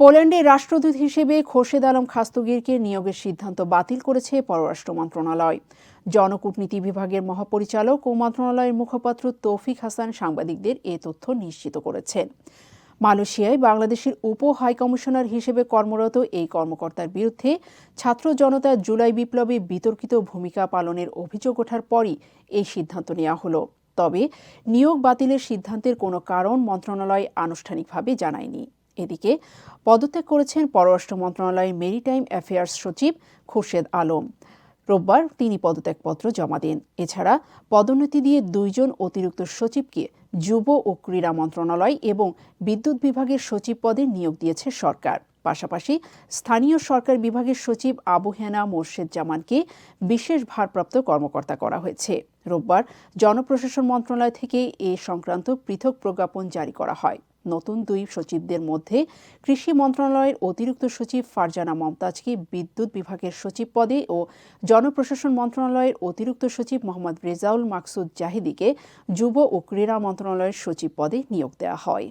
পোল্যান্ডের রাষ্ট্রদূত হিসেবে খোরশেদ আলম খাস্তগিরকে নিয়োগের সিদ্ধান্ত বাতিল করেছে পররাষ্ট্র মন্ত্রণালয়। জনকূটনীতি বিভাগের মহাপরিচালক ও মন্ত্রণালয়ের মুখপাত্র তৌফিক হাসান সাংবাদিকদের এ তথ্য নিশ্চিত করেছেন। মালয়েশিয়ায় বাংলাদেশের উপ হাইকমিশনার হিসেবে কর্মরত এই কর্মকর্তার বিরুদ্ধে ছাত্র জনতা জুলাই বিপ্লবে বিতর্কিত ভূমিকা পালনের অভিযোগ ওঠার পরই এই সিদ্ধান্ত নেওয়া হলো। তবে নিয়োগ বাতিলের সিদ্ধান্তের কোনো কারণ মন্ত্রণালয় আনুষ্ঠানিকভাবে জানায়নি। এদিকে পদত্যাগ করেছেন পররাষ্ট্র মন্ত্রণালয়ের মেরিটাইম অ্যাফেয়ার্স সচিব খুরশেদ আলম। রোববার তিনি পদত্যাগপত্র জমা দেন। এছাড়া পদোন্নতি দিয়ে দুইজন অতিরিক্ত সচিবকে যুব ও ক্রীড়া মন্ত্রণালয় এবং বিদ্যুৎ বিভাগের সচিব পদে নিয়োগ দিয়েছে সরকার। পাশাপাশি স্থানীয় সরকার বিভাগের সচিব আবু হেনা মোর্শেদ জামানকে বিশেষ ভারপ্রাপ্ত কর্মকর্তা করা হয়েছে। রোববার জনপ্রশাসন মন্ত্রণালয় থেকে এ সংক্রান্ত পৃথক প্রজ্ঞাপন জারি করা হয়। নতুন দুই সচিবদের মধ্যে কৃষি মন্ত্রণালয়ের অতিরিক্ত সচিব ফারজানা মমতাজকে বিদ্যুৎ বিভাগের সচিব পদে ও জনপ্রশাসন মন্ত্রণালয়ের অতিরিক্ত সচিব মোহাম্মদ রেজাউল মাকসুদ জাহিদিকে যুব ও ক্রীড়া মন্ত্রণালয়ের সচিব পদে নিয়োগ দেওয়া হয়।